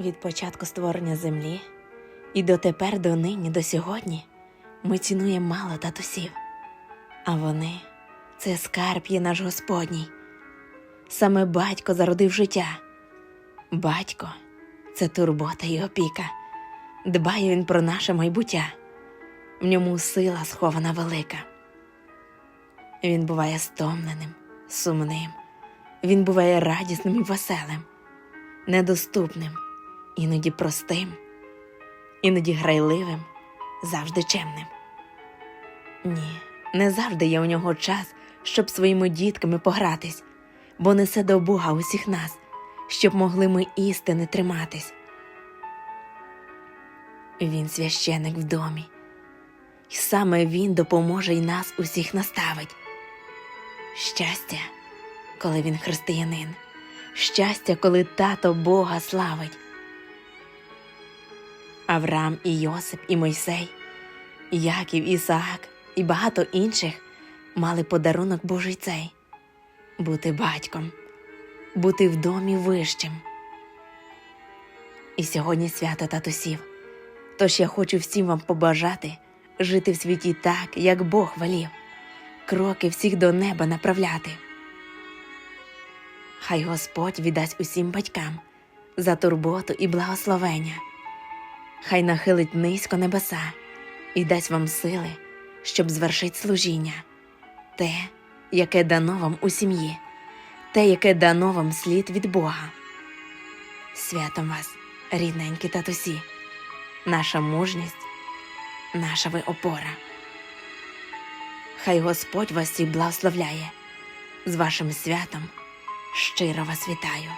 Від початку створення землі і дотепер до нині, до сьогодні ми цінуємо мало татусів, а вони це скарб є наш Господній. Саме батько зародив життя. Батько це турбота і опіка. Дбає він про наше майбуття. В ньому сила схована велика. Він буває стомленим, сумним. Він буває радісним і веселим, недоступним, іноді простим, іноді грайливим, завжди чемним. Ні, не завжди є у нього час, щоб своїми дітками погратись, бо несе до Бога усіх нас, щоб могли ми істини триматись. Він священик в домі, і саме він допоможе й нас усіх наставить. Щастя, коли він християнин, щастя, коли тато Бога славить. Авраам і Йосип, і Мойсей, Яків, Ісаак і багато інших мали подарунок Божий цей бути батьком, бути в домі вищим. І сьогодні свято татусів. Тож я хочу всім вам побажати жити в світі так, як Бог велів, кроки всіх до неба направляти. Хай Господь віддасть усім батькам за турботу і благословення. Хай нахилить низько небеса і дасть вам сили, щоб звершить служіння, те, яке дано вам у сім'ї, те, яке дано вам слід від Бога. Святом вас, рідненькі татусі, наша мужність, наша ви опора. Хай Господь вас всіх благословляє з вашим святом щиро вас вітаю.